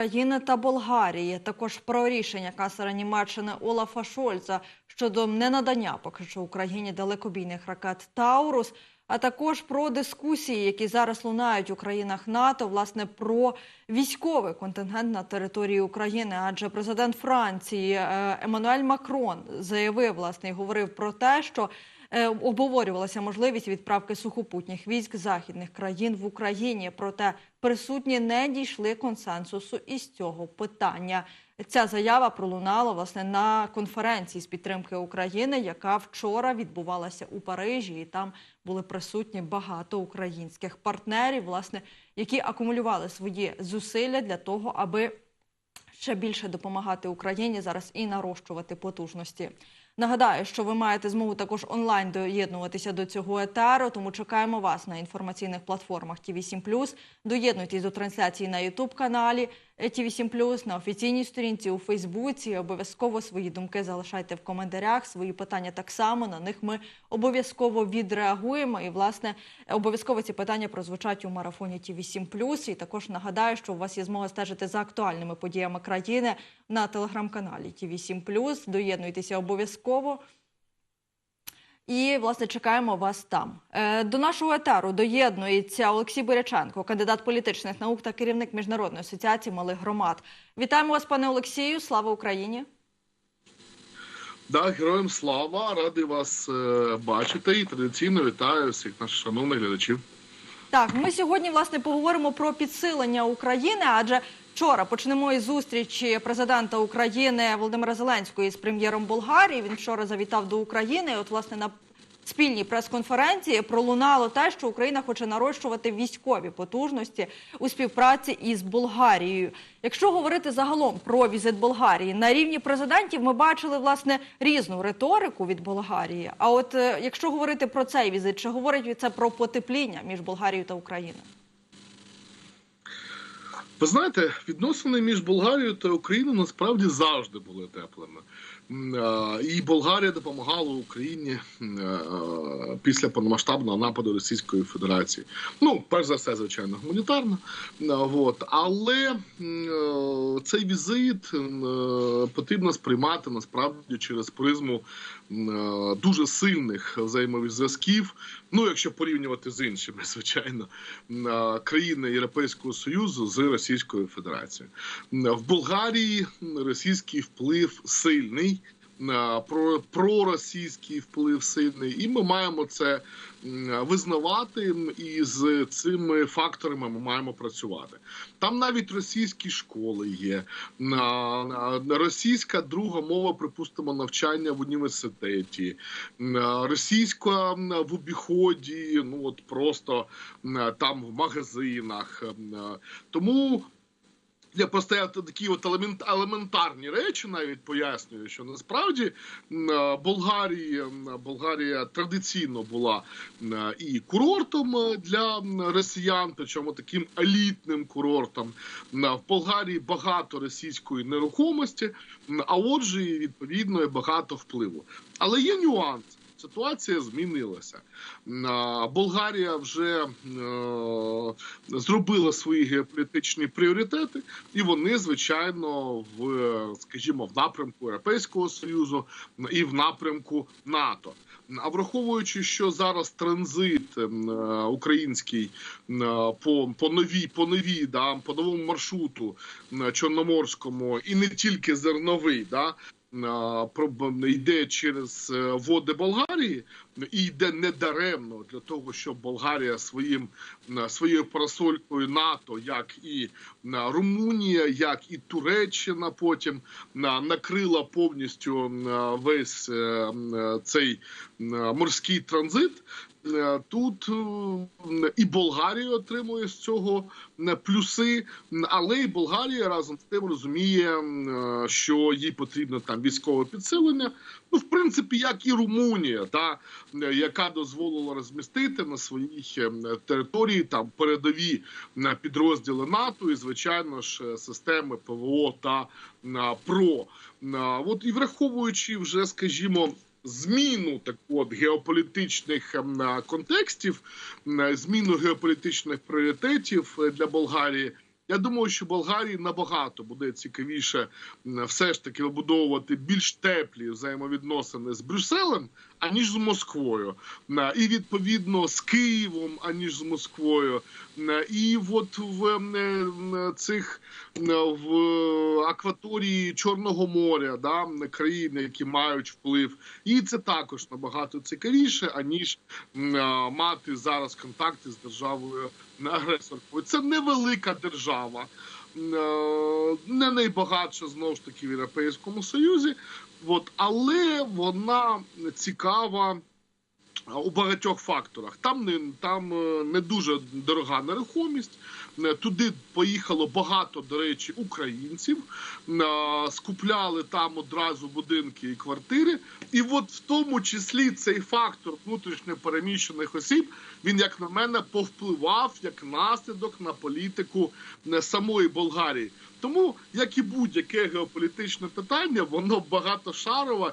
України та Болгарії. Також про рішення канцлера Німеччини Олафа Шольца щодо ненадання поки що Україні далекобійних ракет Таурус. А також про дискусії, які зараз лунають у країнах НАТО, власне, про військовий контингент на території України. Адже президент Франції е, Еммануель Макрон заявив власне і говорив про те, що обговорювалася можливість відправки сухопутніх військ західних країн в Україні. Проте присутні не дійшли консенсусу із цього питання. Ця заява пролунала власне на конференції з підтримки України, яка вчора відбувалася у Парижі, і там були присутні багато українських партнерів, власне, які акумулювали свої зусилля для того, аби ще більше допомагати Україні зараз і нарощувати потужності. Нагадаю, що ви маєте змогу також онлайн доєднуватися до цього етеру, тому чекаємо вас на інформаційних платформах ТВ7+. Доєднуйтесь до трансляції на Ютуб каналі ТВ7+, на офіційній сторінці у Фейсбуці. Обов'язково свої думки залишайте в коментарях. Свої питання так само на них ми обов'язково відреагуємо. І власне обов'язково ці питання прозвучать у марафоні ТВ7+. І також нагадаю, що у вас є змога стежити за актуальними подіями країни на телеграм-каналі ТВ7+. Доєднуйтеся обов'язково. І, власне, чекаємо вас там. Е, До нашого етеру доєднується Олексій Боряченко, кандидат політичних наук та керівник Міжнародної асоціації малих громад. Вітаємо вас, пане Олексію. Слава Україні! Да, героям слава, радий вас е, бачити і традиційно вітаю всіх наших шановних глядачів. Так, ми сьогодні власне поговоримо про підсилення України, адже вчора почнемо із зустрічі президента України Володимира Зеленського з прем'єром Болгарії. Він вчора завітав до України. От, власне, на спільній прес-конференції пролунало те, що Україна хоче нарощувати військові потужності у співпраці із Болгарією. Якщо говорити загалом про візит Болгарії на рівні президентів, ми бачили власне різну риторику від Болгарії. А от е, якщо говорити про цей візит, чи говорить це про потепління між Болгарією та Україною? Ви знаєте, відносини між Болгарією та Україною насправді завжди були теплими. Е, І Болгарія допомагала Україні е, після повномасштабного нападу Російської Федерації. Ну, перш за все, звичайно, гуманітарно. Е, Вот. Але е, цей візит е, потрібно сприймати насправді через призму е, дуже сильних взаємозв'язків. Ну, якщо порівнювати з іншими, звичайно, е, країни Європейського Союзу з Російською Федерацією. В Болгарії російський вплив сильний. Е, Про проросійський вплив сильний, і ми маємо це визнавати, і з цими факторами ми маємо працювати. Там навіть російські школи є, російська друга мова, припустимо, навчання в університеті, російська в обіході, ну от просто там в магазинах. Тому я просто я такі от елемент, елементарні речі навіть пояснюю, що насправді е, Болгарія, Болгарія традиційно була е, і курортом е, для росіян, причому таким елітним курортом. В Болгарії багато російської нерухомості, а отже, відповідно, і багато впливу. Але є нюанс. Ситуація змінилася. Болгарія вже е, зробила свої геополітичні пріоритети, і вони, звичайно, в скажімо, в напрямку Європейського союзу і в напрямку НАТО. А враховуючи, що зараз транзит е, український е, по, по новій, по новій, да, по новому маршруту чорноморському, і не тільки зерновий, да, йде через е, води Болгарії і йде недаремно для того, щоб Болгарія своїм своєю парасолькою НАТО, як і Румунія, як і Туреччина, потім накрила повністю весь е, цей морський транзит. Е, Тут е, і Болгарія отримує з цього плюси, але і Болгарія разом з тим розуміє, е, що їй потрібно там військове підсилення. Ну, в принципі, як і Румунія, та яка дозволила розмістити на своїй е, території там передові е, підрозділи НАТО і звичайно ж системи ПВО та е, ПРО. От і враховуючи вже, скажімо зміну так от геополітичних ем, е, контекстів, м, зміну геополітичних пріоритетів е, для Болгарії. Я думаю, що Болгарії набагато буде цікавіше все ж таки вибудовувати більш теплі взаємовідносини з Брюсселем, аніж з Москвою, і відповідно з Києвом, аніж з Москвою. І от в цих в акваторії Чорного моря, да, країни, які мають вплив, і це також набагато цікавіше, аніж мати зараз контакти з державою агресоркою. Це невелика держава, е, не найбагатша знову ж таки в Європейському Союзі. От, але вона цікава у багатьох факторах. Там не там е, не дуже дорога нерухомість. Е, Туди поїхало багато, до речі, українців. Е, Скупляли там одразу будинки і квартири. І от в тому числі цей фактор внутрішньо переміщених осіб він, як на мене, повпливав як наслідок на політику е, самої Болгарії. Тому, як і будь-яке геополітичне питання, воно багатошарове,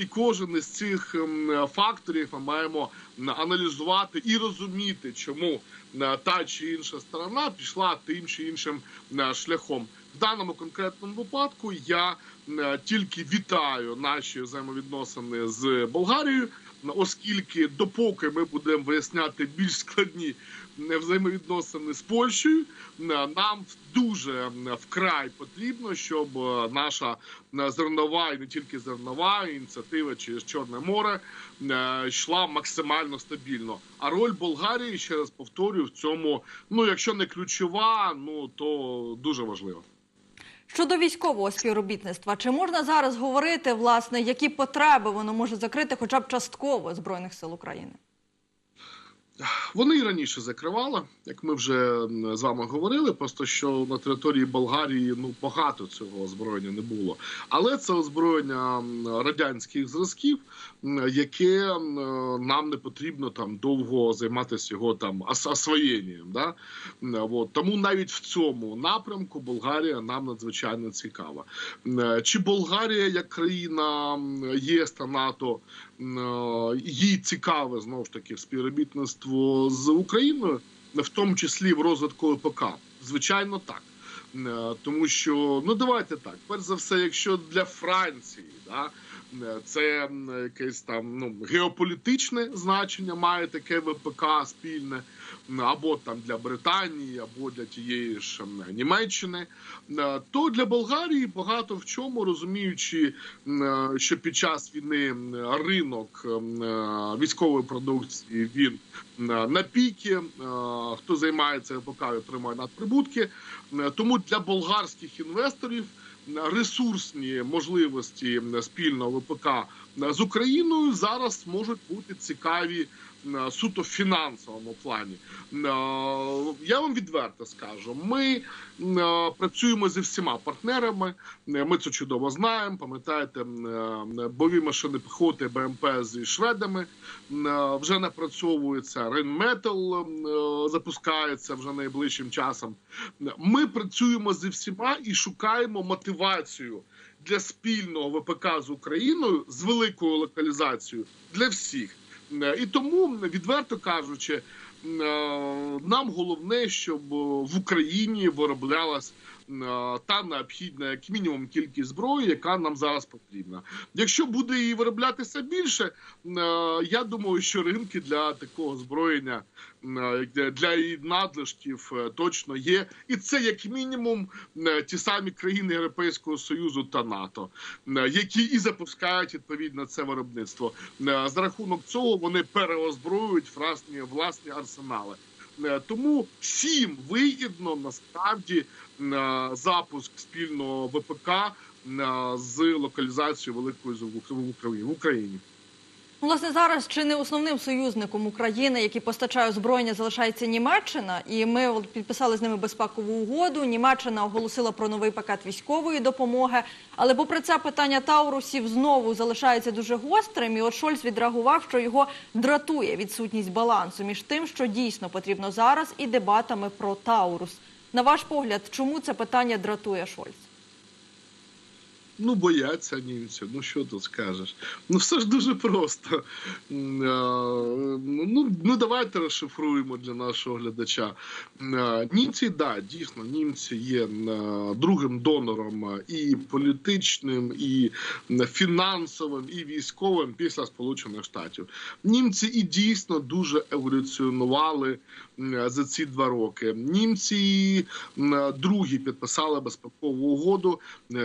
і кожен із цих ем, факторів ми маємо аналізувати і розуміти, чому та чи інша сторона пішла тим чи іншим е, шляхом. В даному конкретному випадку я е, тільки вітаю наші взаємовідносини з Болгарією, оскільки допоки ми будемо виясняти більш складні е, взаємовідносини з Польщею, е, нам дуже е, вкрай потрібно, щоб е, наша е, зернова і не тільки зернова ініціатива через Чорне море е, йшла максимально стабільно. А роль Болгарії, ще раз повторюю, в цьому, ну якщо не ключова, ну то дуже важлива. Щодо військового співробітництва, чи можна зараз говорити, власне, які потреби воно може закрити, хоча б частково збройних сил України? Вони і раніше закривали, як ми вже з вами говорили. Просто що на території Болгарії ну багато цього озброєння не було. Але це озброєння радянських зразків, яке нам не потрібно там довго займатися його там ос- освоєнням. Да? От. Тому навіть в цьому напрямку Болгарія нам надзвичайно цікава. Чи Болгарія як країна ЄС та НАТО е, їй цікаве знову ж таки співробітництво з Україною, в тому числі в розвитку ОПК? Звичайно, так. Е, Тому що ну давайте так. Перш за все, якщо для Франції, да, е, це якесь там ну геополітичне значення має таке ВПК спільне, або там для Британії, або для тієї ж Німеччини, е, то для Болгарії багато в чому розуміючи, е, що під час війни ринок е, військової продукції він на піки. е, Хто займається ВПК, отримує надприбутки. Е, Тому для болгарських інвесторів ресурсні можливості спільного ВПК з Україною зараз можуть бути цікаві суто в фінансовому плані. Е, Я вам відверто скажу, ми е, працюємо зі всіма партнерами. Е, Ми це чудово знаємо. Пам'ятаєте, м, е, бойові машини піхоти БМП зі шведами е, вже напрацьовується. Рейнметал е, запускається вже найближчим часом. Ми працюємо зі всіма і шукаємо мотивацію для спільного ВПК з Україною з великою локалізацією для всіх. Е, І тому, відверто кажучи, е, нам головне, щоб в Україні вироблялась та необхідна, як мінімум, кількість зброї, яка нам зараз потрібна. Якщо буде її вироблятися більше, е, я думаю, що ринки для такого озброєння е, для- її надлишків е, точно є, і це як мінімум е, ті самі країни Європейського союзу та НАТО, е, які і запускають відповідно це виробництво. Е, За рахунок цього вони переозброюють власні власні арсенали. Е, Тому всім вигідно насправді е, запуск спільного ВПК е, з локалізацією великої в Україні власне, зараз чи не основним союзником України, який постачає озброєння, залишається Німеччина, і ми підписали з ними безпекову угоду. Німеччина оголосила про новий пакет військової допомоги. Але попри це питання Таурусів знову залишається дуже гострим. І от Шольц відреагував, що його дратує відсутність балансу між тим, що дійсно потрібно зараз, і дебатами про Таурус. На ваш погляд, чому це питання дратує Шольц? Ну, бояться німці. Ну що тут скажеш? Ну все ж дуже просто. Ну, ну давайте розшифруємо для нашого глядача. Німці, да, дійсно, німці є другим донором і політичним, і фінансовим, і військовим після Сполучених Штатів. Німці і дійсно дуже еволюціонували за ці два роки. Німці другі підписали безпекову угоду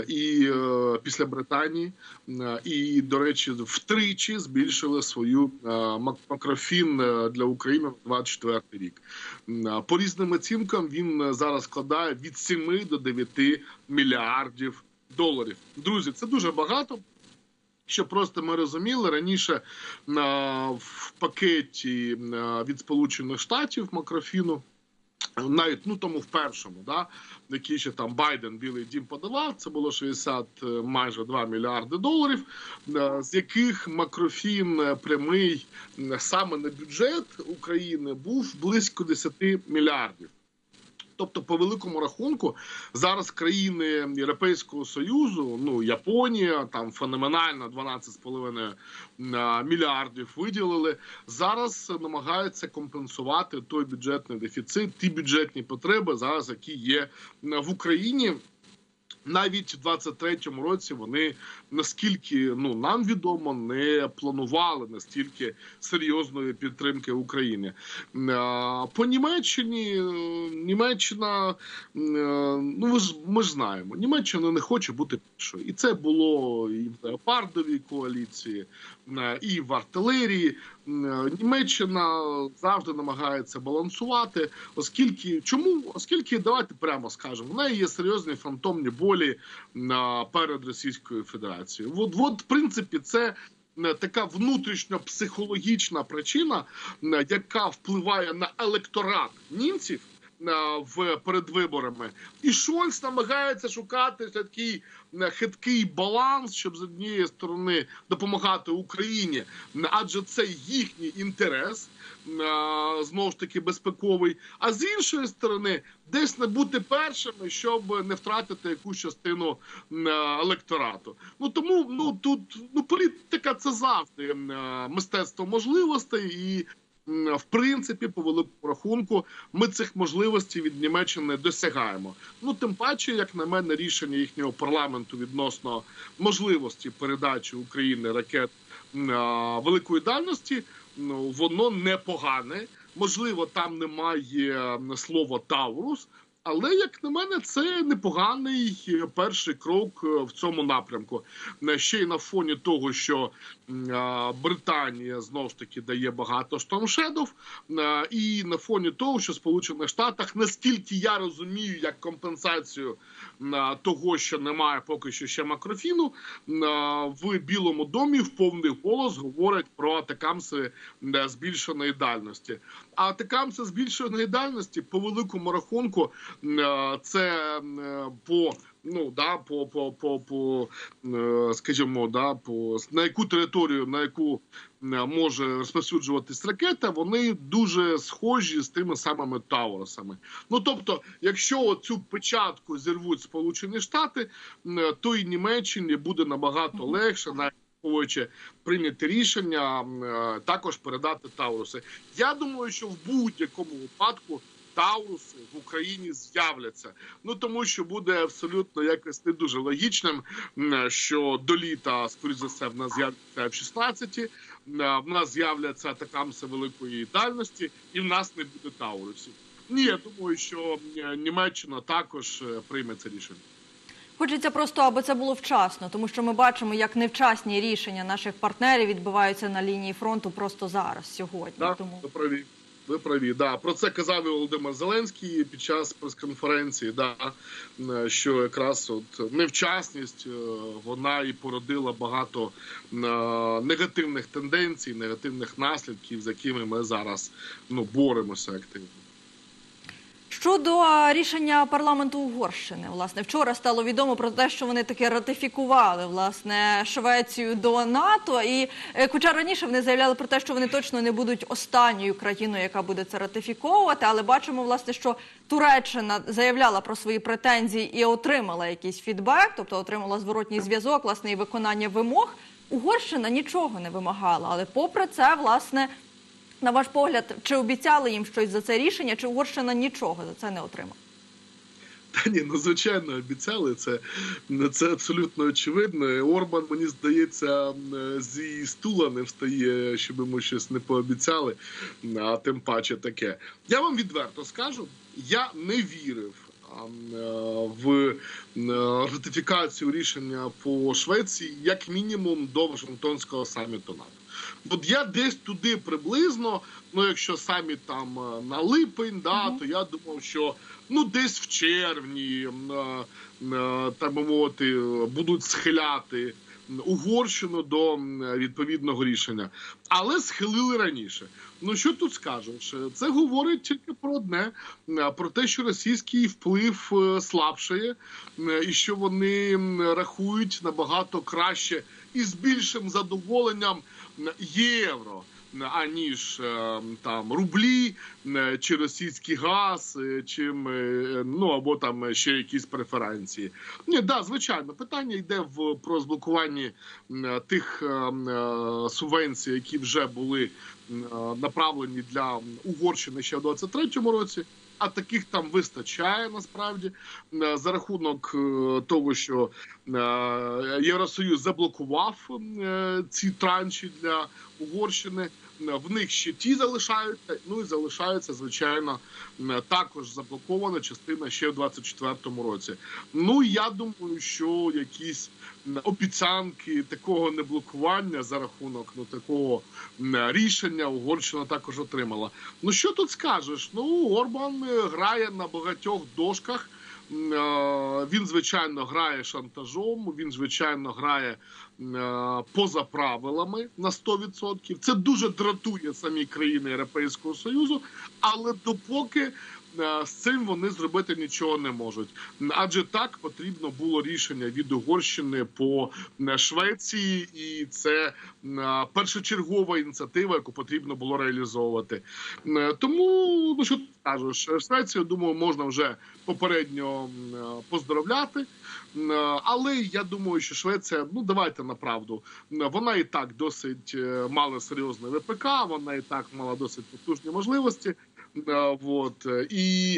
і е, після Британії, Е, і до речі, втричі збільшили свою е, макрофін е, для України на 24 рік. Е, По різним оцінкам він е, зараз складає від 7 до 9 мільярдів доларів. Друзі, це дуже багато. Щоб просто ми розуміли, раніше е, в пакеті е, від Сполучених Штатів макрофіну навіть ну тому в першому, да, який ще там Байден Білий Дім подавав, це було 60 е, майже 2 мільярди доларів, е, з яких макрофін е, прямий саме на бюджет України був близько 10 мільярдів. Тобто, по великому рахунку, зараз країни Європейського Союзу, ну Японія, там феноменально 12,5 е, мільярдів виділили. Зараз намагаються компенсувати той бюджетний дефіцит, ті бюджетні потреби, зараз які є в Україні. Навіть в 23-му році вони наскільки ну нам відомо не планували настільки серйозної підтримки України. По Німеччині Німеччина, е, ну ви ж ми ж знаємо, Німеччина не хоче бути першою, і це було і в леопардовій коаліції, і в артилерії. Е, Німеччина завжди намагається балансувати, оскільки чому? Оскільки давайте прямо скажемо, в неї є серйозні фантомні болі на перед Російською Федерацією. От, от в принципі, це. е, Така внутрішньо-психологічна причина, е, яка впливає на електорат німців е, в перед виборами, і Шольц намагається шукати такий е, хиткий баланс, щоб з однієї сторони допомагати Україні, адже це їхній інтерес, е, знову ж таки безпековий. А з іншої сторони, десь не бути першими, щоб не втратити якусь частину е, електорату. Ну тому ну тут ну політика це завжди е, мистецтво можливостей і. В принципі, по великому рахунку, ми цих можливостей від Німеччини досягаємо. Ну тим паче, як на мене, рішення їхнього парламенту відносно можливості передачі України ракет великої дальності, ну воно непогане. Можливо, там немає слова Таурус. Але як на мене, це непоганий е, перший крок е, в цьому напрямку. Е, Ще й на фоні того, що Британія знов ж таки дає багато штормшедов, і на фоні того, що Сполучених Штатах, наскільки я розумію, як компенсацію того, що немає поки що ще макрофіну, в Білому домі в повний голос говорять про атакамси збільшеної дальності. А атакамси збільшеної дальності по великому рахунку е, це е, по. Ну да, по по по по е, скажімо, да, по на яку територію, на яку може розповсюджуватись ракета, вони дуже схожі з тими самими Тауросами. Ну тобто, якщо цю печатку зірвуть Сполучені Штати, то і Німеччині буде набагато легше, навіть враховуючи прийняти рішення, е, також передати Тауруси. Я думаю, що в будь-якому випадку. Тауруси в Україні з'являться. Ну тому що буде абсолютно якось не дуже логічним, що до літа, скоріш за все, в нас з'являться F-16, м, в нас з'являться атакамси великої дальності, і в нас не буде Таурусів. Ні, я думаю, що е, Німеччина також е, прийме це рішення. Хочеться просто, аби це було вчасно, тому що ми бачимо, як невчасні рішення наших партнерів відбуваються на лінії фронту просто зараз, сьогодні. Так, Тому ви праві. Ви праві, да про це казав і Володимир Зеленський під час прес-конференції. Да що якраз от невчасність е, вона і породила багато е, негативних тенденцій, негативних наслідків, з якими ми зараз ну боремося активно. Щодо рішення парламенту Угорщини, власне, вчора стало відомо про те, що вони таки ратифікували власне Швецію до НАТО. І е, хоча раніше вони заявляли про те, що вони точно не будуть останньою країною, яка буде це ратифіковувати, але бачимо, власне, що Туреччина заявляла про свої претензії і отримала якийсь фідбек, тобто отримала зворотній зв'язок, власне, і виконання вимог. Угорщина нічого не вимагала, але попри це, власне. На ваш погляд, чи обіцяли їм щось за це рішення, чи Угорщина нічого за це не отримала? Та ні, ну звичайно, обіцяли це. Це абсолютно очевидно. Орбан, мені здається, зі стула не встає, щоб йому щось не пообіцяли, а тим паче таке. Я вам відверто скажу, я не вірив. е, В е, ратифікацію рішення по Швеції як мінімум до Вашингтонського саміту НАТО. От я десь туди приблизно, ну якщо самі там е, на липень, да, то я думав, що ну десь в червні, е, е, так би мовити, будуть схиляти Угорщину до відповідного рішення, але схилили раніше. Ну що тут скажеш? Це говорить тільки про одне: е, про те, що російський вплив е, слабшає, е, і що вони рахують набагато краще і з більшим задоволенням євро. Аніж е, там рублі е, чи російський газ, е, чим е, ну або там ще якісь преференції. Ні, да, звичайно, питання йде в про розблокуванні м, тих субвенцій, які вже були направлені для Угорщини ще в 23-му році. А таких там вистачає насправді за рахунок того, що Євросоюз заблокував ці транші для Угорщини. Е, В них ще ті залишаються. Ну і залишається звичайно е, також заблокована частина ще в 24-му році. Ну я думаю, що якісь обіцянки такого неблокування за рахунок ну такого рішення Угорщина також отримала. Ну що тут скажеш? Ну Орбан е, грає на багатьох дошках. Е, Він звичайно грає шантажом. Він звичайно грає е, поза правилами на 100%. Це дуже дратує самі країни Європейського союзу, але допоки. Е, З цим вони зробити нічого не можуть, адже так потрібно було рішення від Угорщини по Швеції, і це е, першочергова ініціатива, яку потрібно було реалізовувати. Е, Тому ну що ти скажеш, Швецію думаю, можна вже попередньо поздоровляти. Але я думаю, що Швеція, ну давайте на правду, вона і так досить мала серйозне ВПК, вона і так мала досить потужні можливості. Е, І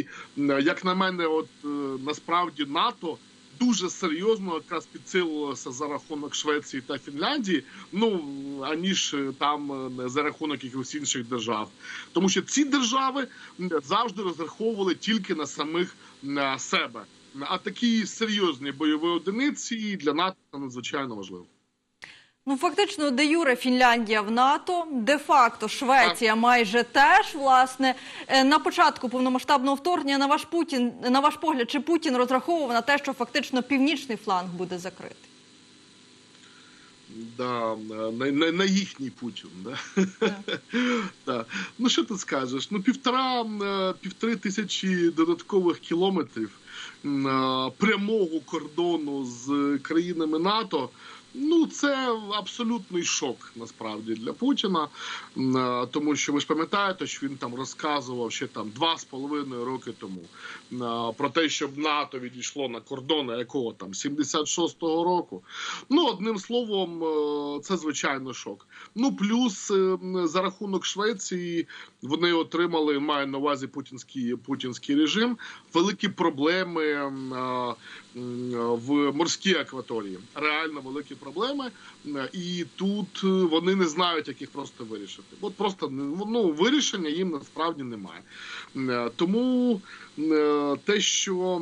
як на мене, от е, насправді НАТО дуже серйозно якраз підсилилося за рахунок Швеції та Фінляндії, ну аніж е, там е, за рахунок якихось інших держав, тому що ці держави завжди розраховували тільки на самих себе. А такі серйозні бойові одиниці для НАТО надзвичайно важливо. Ну фактично, де юре Фінляндія в НАТО, де факто Швеція майже теж власне Е, на початку повномасштабного вторгнення. На ваш Путін на ваш погляд, чи Путін розраховував на те, що фактично північний фланг буде закритий? Да, на, на, на їхній Путін. Да? да. Ну що ти скажеш? Ну, півтора е, півтори тисячі додаткових кілометрів е, прямого кордону з країнами НАТО. Ну, це абсолютний шок насправді для Путіна, е, тому що ви ж пам'ятаєте, що він там розказував ще там два з половиною роки тому е, про те, щоб НАТО відійшло на кордони якого там 76-го року. Ну, одним словом, е, це звичайно шок. Ну плюс за рахунок Швеції вони отримали, маю на увазі путінський путінський режим, великі проблеми в морській акваторії. Реально великі проблеми, і тут е, вони не знають, як їх просто вирішити. От просто ну, вирішення їм насправді немає. Е, Тому е, те, що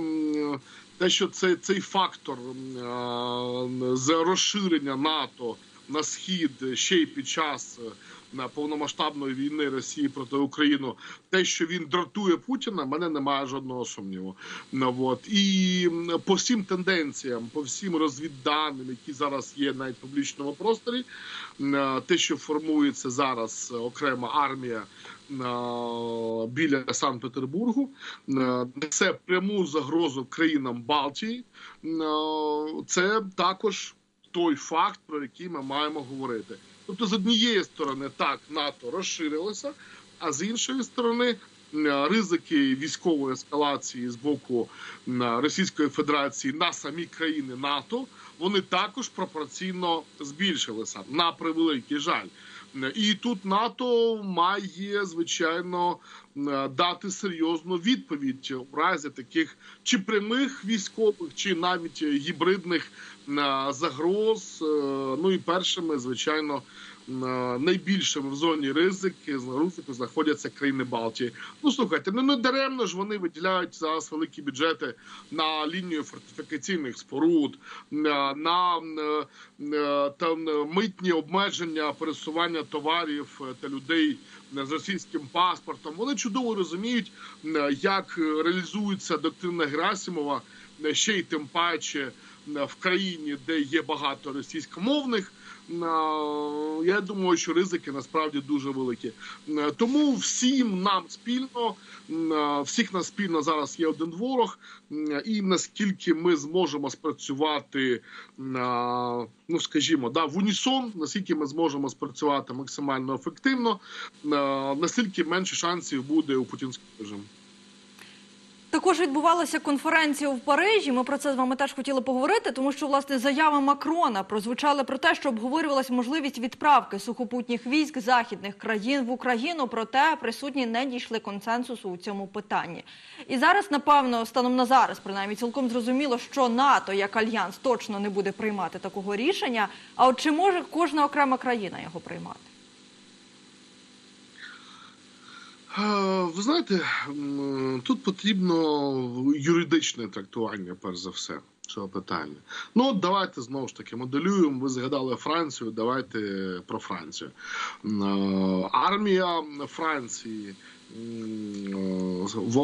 те, що цей, цей фактор з розширення НАТО на схід ще й під час повномасштабної війни Росії проти України, те, що він дратує Путіна, мене немає жодного сумніву. Ну, от. І по всім тенденціям, по всім розвідданим, які зараз є навіть в публічному просторі, м, те, що формується зараз окрема армія е, біля Санкт-Петербургу, е, несе пряму загрозу країнам Балтії. Е, Це також той факт, про який ми маємо говорити. Тобто, з однієї сторони, так НАТО розширилося, а з іншої сторони. е, Ризики військової ескалації з боку е, Російської Федерації на самі країни НАТО вони також пропорційно збільшилися на превеликий жаль. Е, І тут НАТО має звичайно дати серйозну відповідь у разі таких чи прямих військових, чи навіть гібридних е, загроз. Е, Ну і першими, звичайно, е, найбільшими в зоні ризики з ризику знаходяться країни Балтії. Ну слухайте, ну не даремно ж вони виділяють зараз великі бюджети на лінію фортифікаційних споруд, на, на е, е, там е, митні обмеження пересування товарів е, та людей е, з російським паспортом. Вони чудово розуміють, е, як е, реалізується доктрина Герасимова, е, ще й тим паче е, в країні, де є багато російськомовних. Я думаю, що ризики насправді дуже великі. Тому всім нам спільно, всіх нас спільно зараз є один ворог, і наскільки ми зможемо спрацювати, ну скажімо, да, в унісон, наскільки ми зможемо спрацювати максимально ефективно, настільки менше шансів буде у путінського режиму. Також відбувалася конференція в Парижі. Ми про це з вами теж хотіли поговорити, тому що власне заява Макрона прозвучала про те, що обговорювалася можливість відправки сухопутніх військ західних країн в Україну. Проте присутні не дійшли консенсусу у цьому питанні. І зараз, напевно, станом на зараз, принаймні, цілком зрозуміло, що НАТО як альянс точно не буде приймати такого рішення. А от чи може кожна окрема країна його приймати? Е, Ви знаєте, тут потрібно юридичне трактування, перш за все, цього питання. Ну, от давайте знову ж таки моделюємо. Ви згадали Францію. Давайте про Францію. Армія Франції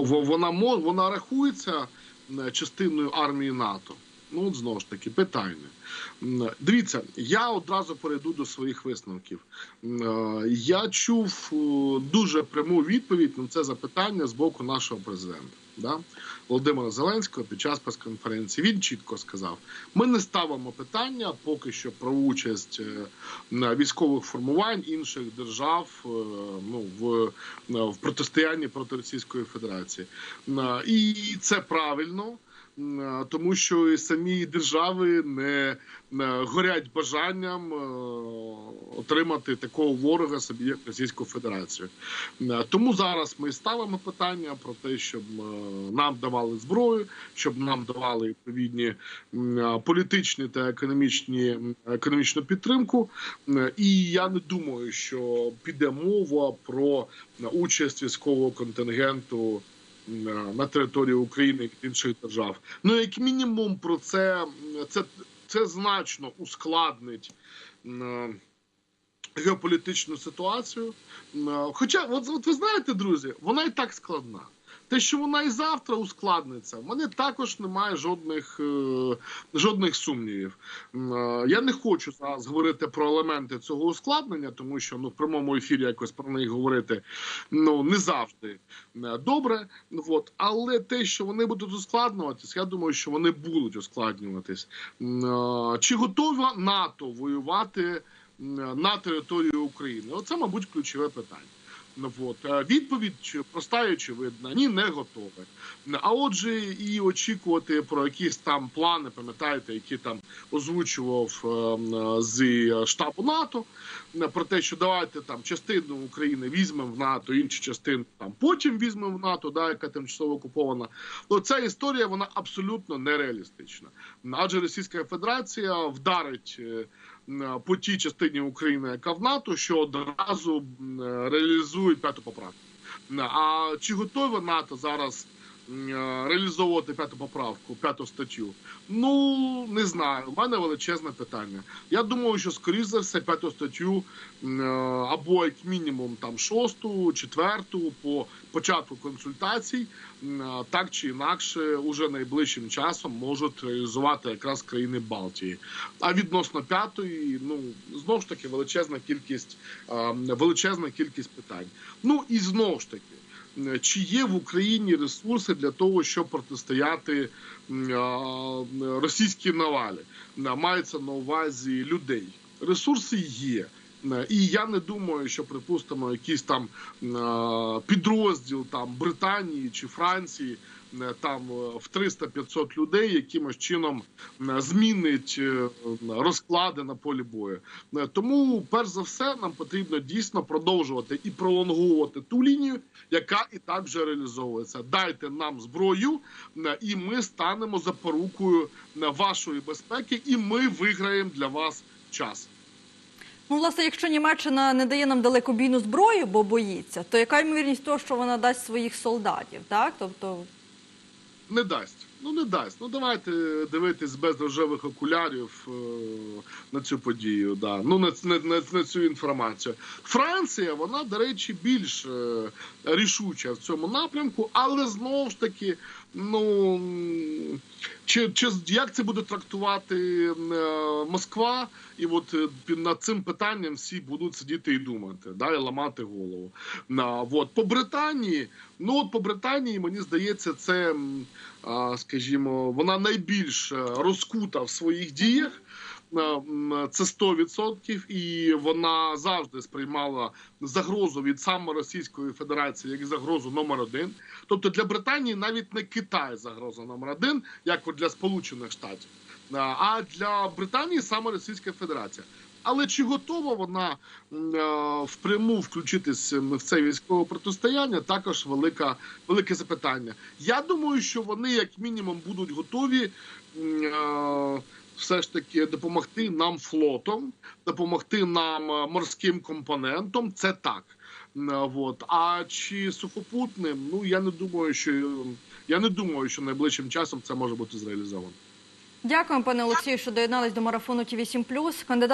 вона вона рахується частиною армії НАТО. Ну, от знову ж таки, питання. Дивіться, я одразу перейду до своїх висновків. Е, Я чув е, дуже пряму відповідь на це запитання з боку нашого президента. Да? Володимира Зеленського під час прес-конференції він чітко сказав: ми не ставимо питання поки що про участь е, військових формувань інших держав ну, в, в протистоянні проти Російської Федерації. І це правильно. Тому що і самі держави не горять бажанням е, отримати такого ворога собі, як Російську Федерацію. Тому зараз ми ставимо питання про те, щоб е, нам давали зброю, щоб нам давали відповідні політичні та економічні економічну підтримку. І я не думаю, що піде мова про участь військового контингенту на території України і інших держав. Ну як мінімум, про це це, це значно ускладнить. е, Геополітичну ситуацію, Е, хоча, от, от ви знаєте, друзі, вона і так складна. Те, що вона і завтра ускладниться, в мене також немає жодних, е, жодних сумнівів. Е, Я не хочу зараз говорити про елементи цього ускладнення, тому що ну в прямому ефірі якось про них говорити ну не завжди добре. От. Але те, що вони будуть ускладнюватись, я думаю, що вони будуть ускладнюватись. Е, Чи готова НАТО воювати на території України? Оце, мабуть, ключове питання. Ну, от. Е, Відповідь проста і очевидна, ні, не готове. А отже, і очікувати про якісь там плани, пам'ятаєте, які там озвучував е, з штабу НАТО, е, про те, що давайте там частину України візьмемо в НАТО, інші частини там потім візьмемо в НАТО, да, яка тимчасово окупована. Ну, ця історія вона абсолютно нереалістична. Адже Російська Федерація вдарить. Е, По тій частині України, яка в НАТО, що одразу реалізують реалізує п'яту поправку. А чи готове НАТО зараз е, реалізовувати п'яту поправку, п'яту статтю? Ну не знаю. У мене величезне питання. Я думаю, що скоріш за все п'яту статтю е, або як мінімум там шосту, четверту по початку консультацій, е, так чи інакше, уже найближчим часом можуть реалізувати якраз країни Балтії. А відносно п'ятої, ну знову ж таки величезна кількість е, величезна кількість питань. Ну і знову ж таки. М, Чи є в Україні ресурси для того, щоб протистояти російській навалі? Мається на увазі людей. Ресурси є. І я не думаю, що припустимо якийсь там підрозділ там Британії чи Франції там е, в 300-500 людей якимось чином змінить е, розклади на полі бою. Е, Тому, перш за все, нам потрібно дійсно продовжувати і пролонговувати ту лінію, яка і так вже реалізовується. Дайте нам зброю, е, і ми станемо запорукою е, вашої безпеки, і ми виграємо для вас час. Ну, власне, якщо Німеччина не дає нам далекобійну зброю, бо боїться, то яка ймовірність того, що вона дасть своїх солдатів? Так, тобто Не дасть. Ну не дасть. Ну давайте дивитись без рожевих окулярів е, на цю подію. Да. Ну на, на, на цю інформацію. Франція, вона, до речі, більш е, рішуча в цьому напрямку, але знову ж таки, ну чи, чи як це буде трактувати е, Москва, і от е, над цим питанням всі будуть сидіти і думати, да, і ламати голову. На, от. По Британії, ну от по Британії, мені здається, це, а, скажімо, вона найбільш е, розкута в своїх діях. Е, Це 100%, і вона завжди сприймала загрозу від саме Російської Федерації як загрозу номер один. Тобто для Британії навіть не Китай загроза номер один, як для Сполучених Штатів, Е, а для Британії саме Російська Федерація. Але чи готова вона е, впряму включитись в це військове протистояння? Також велика велике запитання. Я думаю, що вони як мінімум будуть готові. Все ж таки допомогти нам флотом, допомогти нам е, морським компонентом. Це так. Е, А чи сухопутним? Ну я не думаю, що я не думаю, що найближчим часом це може бути зреалізовано. дякуємо, пане Олексію, що доєднались до марафону Ті 8+. Кандидат